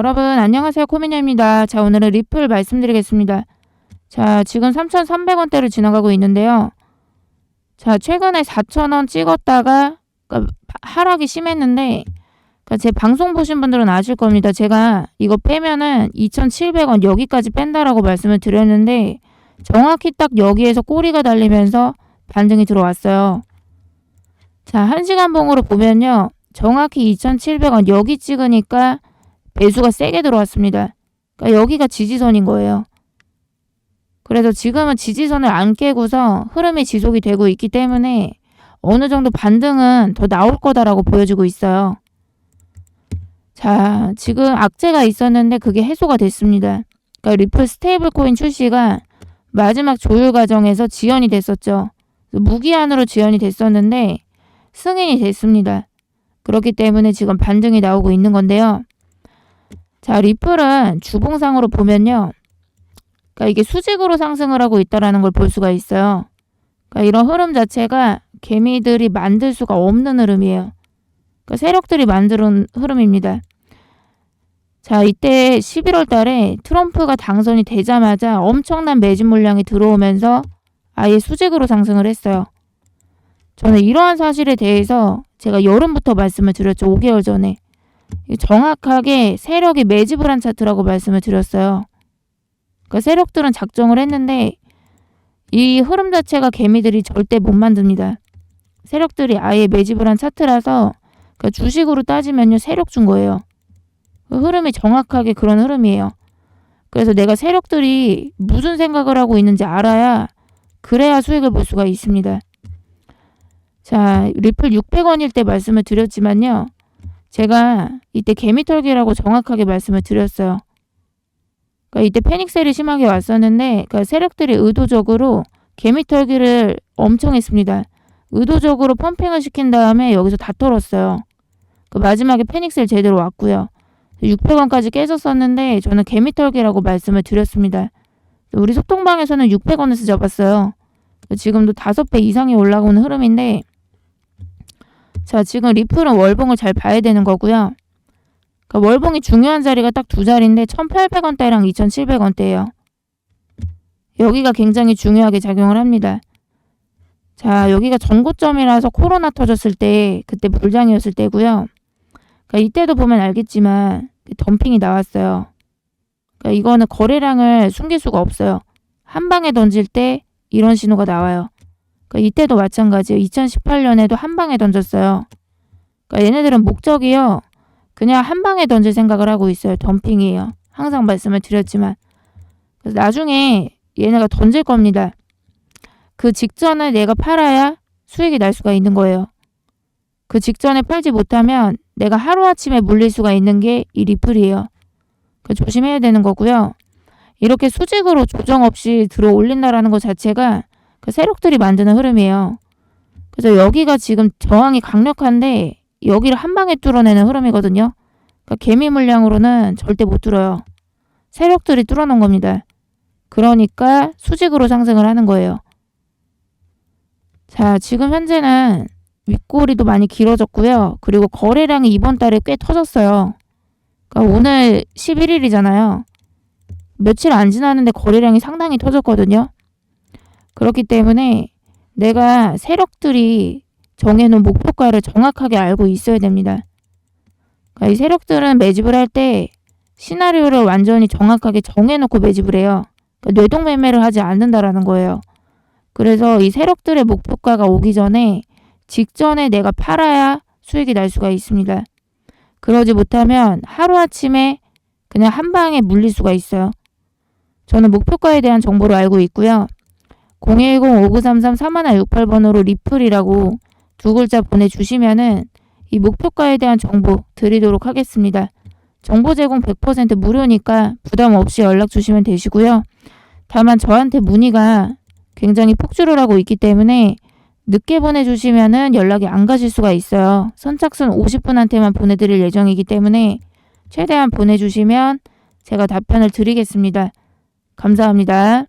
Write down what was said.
여러분 안녕하세요 코미녀입니다. 자 오늘은 리플 말씀드리겠습니다. 자 지금 3,300원대를 지나가고 있는데요. 자 최근에 4,000원 찍었다가 그러니까 하락이 심했는데 그러니까 제 방송 보신 분들은 아실 겁니다. 제가 이거 빼면은 2,700원 여기까지 뺀다라고 말씀을 드렸는데 정확히 딱 여기에서 꼬리가 달리면서 반등이 들어왔어요. 자 1시간 봉으로 보면요. 정확히 2,700원 여기 찍으니까 매수가 세게 들어왔습니다. 그러니까 여기가 지지선인 거예요. 그래서 지금은 지지선을 안 깨고서 흐름이 지속이 되고 있기 때문에 어느 정도 반등은 더 나올 거다라고 보여지고 있어요. 자, 지금 악재가 있었는데 그게 해소가 됐습니다. 그러니까 리플 스테이블 코인 출시가 마지막 조율 과정에서 지연이 됐었죠. 무기한으로 지연이 됐었는데 승인이 됐습니다. 그렇기 때문에 지금 반등이 나오고 있는 건데요. 자, 리플은 주봉상으로 보면요. 그러니까 이게 수직으로 상승을 하고 있다라는 걸 볼 수가 있어요. 그러니까 이런 흐름 자체가 개미들이 만들 수가 없는 흐름이에요. 그러니까 세력들이 만드는 흐름입니다. 자, 이때 11월 달에 트럼프가 당선이 되자마자 엄청난 매집 물량이 들어오면서 아예 수직으로 상승을 했어요. 저는 이러한 사실에 대해서 제가 여름부터 말씀을 드렸죠. 5개월 전에. 정확하게 세력이 매집을 한 차트라고 말씀을 드렸어요. 그러니까 세력들은 작정을 했는데 이 흐름 자체가 개미들이 절대 못 만듭니다. 세력들이 아예 매집을 한 차트라서 그러니까 주식으로 따지면요 세력 준 거예요. 그 흐름이 정확하게 그런 흐름이에요. 그래서 내가 세력들이 무슨 생각을 하고 있는지 알아야 그래야 수익을 볼 수가 있습니다. 자, 리플 600원일 때 말씀을 드렸지만요. 제가 이때 개미털기라고 정확하게 말씀을 드렸어요. 그러니까 이때 패닉셀이 심하게 왔었는데 그러니까 세력들이 의도적으로 개미털기를 엄청 했습니다. 의도적으로 펌핑을 시킨 다음에 여기서 다 털었어요. 그 마지막에 패닉셀 제대로 왔고요. 600원까지 깨졌었는데 저는 개미털기라고 말씀을 드렸습니다. 우리 소통방에서는 600원에서 잡았어요. 지금도 5배 이상이 올라오는 흐름인데 자 지금 리플은 월봉을 잘 봐야 되는 거고요. 그러니까 월봉이 중요한 자리가 딱 두 자리인데 1800원대랑 2700원대예요. 여기가 굉장히 중요하게 작용을 합니다. 자 여기가 전고점이라서 코로나 터졌을 때 그때 불장이었을 때고요. 그러니까 이때도 보면 알겠지만 덤핑이 나왔어요. 그러니까 이거는 거래량을 숨길 수가 없어요. 한 방에 던질 때 이런 신호가 나와요. 그러니까 이때도 마찬가지예요. 2018년에도 한 방에 던졌어요. 그러니까 얘네들은 목적이요. 그냥 한 방에 던질 생각을 하고 있어요. 덤핑이에요. 항상 말씀을 드렸지만. 그래서 나중에 얘네가 던질 겁니다. 그 직전에 내가 팔아야 수익이 날 수가 있는 거예요. 그 직전에 팔지 못하면 내가 하루아침에 물릴 수가 있는 게 이 리플이에요. 그 조심해야 되는 거고요. 이렇게 수직으로 조정 없이 들어 올린다라는 것 자체가 그 세력들이 만드는 흐름이에요. 그래서 여기가 지금 저항이 강력한데 여기를 한 방에 뚫어내는 흐름이거든요. 그러니까 개미 물량으로는 절대 못 뚫어요. 세력들이 뚫어놓은 겁니다. 그러니까 수직으로 상승을 하는 거예요. 자, 지금 현재는 윗꼬리도 많이 길어졌고요. 그리고 거래량이 이번 달에 꽤 터졌어요. 그러니까 오늘 11일이잖아요. 며칠 안 지났는데 거래량이 상당히 터졌거든요. 그렇기 때문에 내가 세력들이 정해놓은 목표가를 정확하게 알고 있어야 됩니다. 그러니까 이 세력들은 매집을 할 때 시나리오를 완전히 정확하게 정해놓고 매집을 해요. 그러니까 뇌동 매매를 하지 않는다라는 거예요. 그래서 이 세력들의 목표가가 오기 전에 직전에 내가 팔아야 수익이 날 수가 있습니다. 그러지 못하면 하루아침에 그냥 한 방에 물릴 수가 있어요. 저는 목표가에 대한 정보를 알고 있고요. 010-5933-3168번으로 리플이라고 두 글자 보내주시면은 이 목표가에 대한 정보 드리도록 하겠습니다. 정보 제공 100% 무료니까 부담 없이 연락 주시면 되시고요. 다만 저한테 문의가 굉장히 폭주를 하고 있기 때문에 늦게 보내주시면은 연락이 안 가실 수가 있어요. 선착순 50분한테만 보내드릴 예정이기 때문에 최대한 보내주시면 제가 답변을 드리겠습니다. 감사합니다.